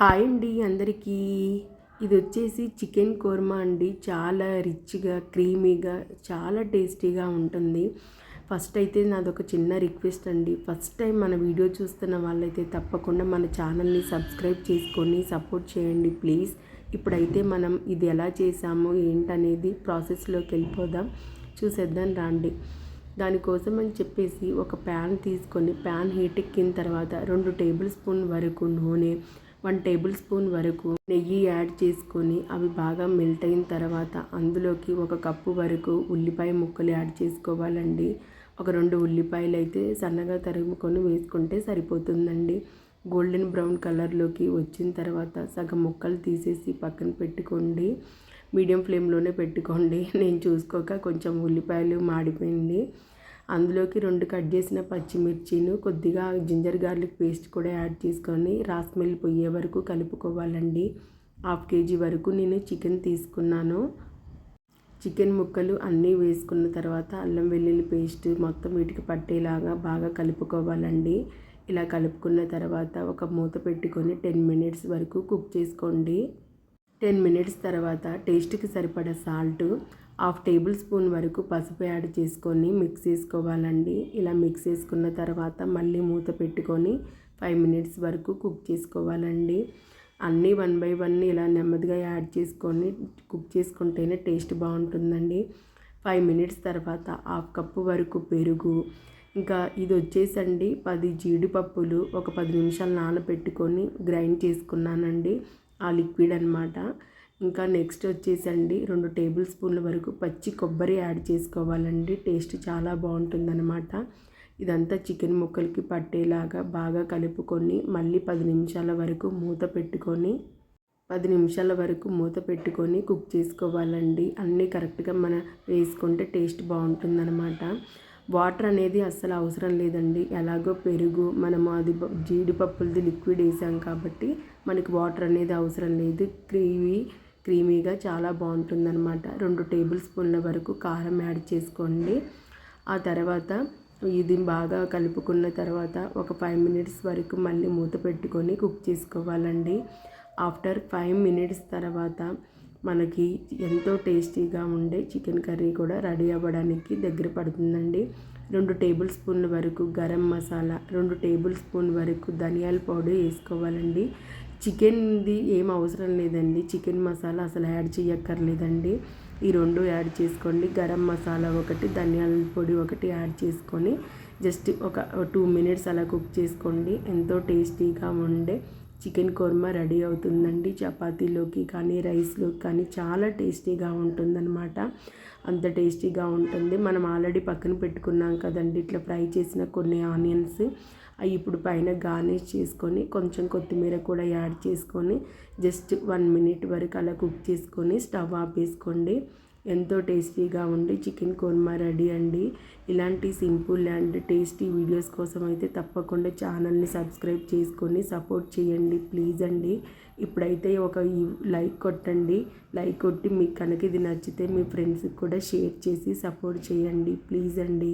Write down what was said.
Hi అండి అందరికీ. ఇది వచ్చేసి చికెన్ కోర్మా అండి. చాలా రిచ్గా క్రీమీగా చాలా టేస్టీగా ఉంటుంది. ఫస్ట్ అయితే నాది ఒక చిన్న రిక్వెస్ట్ అండి. ఫస్ట్ టైం మన వీడియో చూస్తున్న వాళ్ళైతే తప్పకుండా మన ఛానల్ని సబ్స్క్రైబ్ చేసుకొని సపోర్ట్ చేయండి ప్లీజ్. ఇప్పుడైతే మనం ఇది ఎలా చేసాము ఏంటనేది ప్రాసెస్లోకి వెళ్ళిపోదాం. చూసేద్దాం రాండి. దానికోసం అని చెప్పేసి ఒక ప్యాన్ తీసుకొని ప్యాన్ హీట్ ఎక్కిన తర్వాత రెండు టేబుల్ స్పూన్ వరకు నూనె వన్ టేబుల్ స్పూన్ వరకు నెయ్యి యాడ్ చేసుకొని అవి బాగా మెల్ట్ అయిన తర్వాత అందులోకి ఒక కప్పు వరకు ఉల్లిపాయ ముక్కలు యాడ్ చేసుకోవాలండి. ఒక రెండు ఉల్లిపాయలు అయితే సన్నగా తరుముకొని వేసుకుంటే సరిపోతుందండి. గోల్డెన్ బ్రౌన్ కలర్లోకి వచ్చిన తర్వాత సగం ముక్కలు తీసేసి పక్కన పెట్టుకోండి. మీడియం ఫ్లేమ్లోనే పెట్టుకోండి. నేను చూసుకోక కొంచెం ఉల్లిపాయలు మాడిపోయింది. అందులోకి రెండు కట్ చేసిన పచ్చిమిర్చిను కొద్దిగా జింజర్ గార్లిక్ పేస్ట్ కూడా యాడ్ చేసుకొని రాస్మెల్ పొయ్యే వరకు కలుపుకోవాలండి. హాఫ్ కేజీ వరకు నేను చికెన్ తీసుకున్నాను. చికెన్ ముక్కలు అన్నీ వేసుకున్న తర్వాత అల్లం వెల్లుల్లి పేస్ట్ మొత్తం వీటికి పట్టేలాగా బాగా కలుపుకోవాలండి. ఇలా కలుపుకున్న తర్వాత ఒక మూత పెట్టుకొని టెన్ మినిట్స్ వరకు కుక్ చేసుకోండి. టెన్ మినిట్స్ తర్వాత టేస్ట్కి సరిపడ సాల్ట్ హాఫ్ టేబుల్ స్పూన్ వరకు పసుపు యాడ్ చేసుకొని మిక్స్ చేసుకోవాలండి. ఇలా మిక్స్ చేసుకున్న తర్వాత మళ్ళీ మూత పెట్టుకొని ఫైవ్ మినిట్స్ వరకు కుక్ చేసుకోవాలండి. అన్నీ వన్ బై వన్ ఇలా నెమ్మదిగా యాడ్ చేసుకొని కుక్ చేసుకుంటేనే టేస్ట్ బాగుంటుందండి. ఫైవ్ మినిట్స్ తర్వాత హాఫ్ కప్పు వరకు పెరుగు ఇంకా ఇది వచ్చేసండి పది జీడిపప్పులు ఒక పది నిమిషాలు నానబెట్టుకొని గ్రైండ్ చేసుకున్నానండి. ఆ లిక్విడ్ అనమాట ఇంకా నెక్స్ట్ వచ్చేసండి రెండు టేబుల్ స్పూన్ల వరకు పచ్చి కొబ్బరి యాడ్ చేసుకోవాలండి. టేస్ట్ చాలా బాగుంటుందన్నమాట. ఇదంతా చికెన్ ముక్కలకి పట్టేలాగా బాగా కలుపుకొని మళ్ళీ పది నిమిషాల వరకు మూత పెట్టుకొని పది నిమిషాల వరకు మూత పెట్టుకొని కుక్ చేసుకోవాలండి. అన్నీ కరెక్ట్గా మన వేసుకుంటే టేస్ట్ బాగుంటుందన్నమాట. వాటర్ అనేది అస్సలు అవసరం లేదండి. ఎలాగో పెరుగు మనము అది జీడిపప్పులది లిక్విడ్ వేసాం కాబట్టి మనకి వాటర్ అనేది అవసరం లేదు. క్రీమీ క్రీమీగా చాలా బాగుంటుందన్నమాట. రెండు టేబుల్ స్పూన్ల వరకు కారం యాడ్ చేసుకోండి. ఆ తర్వాత ఇది బాగా కలుపుకున్న తర్వాత ఒక ఫైవ్ మినిట్స్ వరకు మళ్ళీ మూత పెట్టుకొని కుక్ చేసుకోవాలండి. ఆఫ్టర్ ఫైవ్ మినిట్స్ తర్వాత మనకి ఎంతో టేస్టీగా ఉండే చికెన్ కర్రీ కూడా రెడీ అవ్వడానికి దగ్గర పడుతుందండి. రెండు టేబుల్ స్పూన్ల వరకు గరం మసాలా రెండు టేబుల్ స్పూన్ వరకు ధనియాల పౌడర్ వేసుకోవాలండి. చికెన్ది ఏం అవసరం లేదండి. చికెన్ మసాలా అసలు యాడ్ చేయక్కర్లేదండి. ఈ రెండు యాడ్ చేసుకోండి. గరం మసాలా ఒకటి ధనియాల పొడి ఒకటి యాడ్ చేసుకొని జస్ట్ ఒక టూ మినిట్స్ అలా కుక్ చేసుకోండి. ఎంతో టేస్టీగా ఉండే చికెన్ కుర్మా రెడీ అవుతుందండి. చపాతీలోకి కానీ రైస్లోకి కానీ చాలా టేస్టీగా ఉంటుందన్నమాట. అంత టేస్టీగా ఉంటుంది. మనం ఆల్రెడీ పక్కన పెట్టుకున్నాం కదండి. ఇట్లా ఫ్రై చేసిన కొన్ని ఆనియన్స్ అవి ఇప్పుడు పైన గార్నిష్ చేసుకొని కొంచెం కొత్తిమీర కూడా యాడ్ చేసుకొని జస్ట్ వన్ మినిట్ వరకు అలా కుక్ చేసుకొని స్టవ్ ఆపేసుకోండి. ఎంతో టేస్టీగా ఉండి చికెన్ కోర్మా రెడీ అండి. ఇలాంటి సింపుల్ అండ్ టేస్టీ వీడియోస్ కోసం అయితే తప్పకుండా ఛానల్ని సబ్స్క్రైబ్ చేసుకొని సపోర్ట్ చేయండి. ప్లీజ్ అండి. ఇప్పుడైతే ఒక లైక్ కొట్టండి. లైక్ కొట్టి మీకు కనుక ఇది నచ్చితే మీ ఫ్రెండ్స్కి కూడా షేర్ చేసి సపోర్ట్ చేయండి. ప్లీజ్ అండి.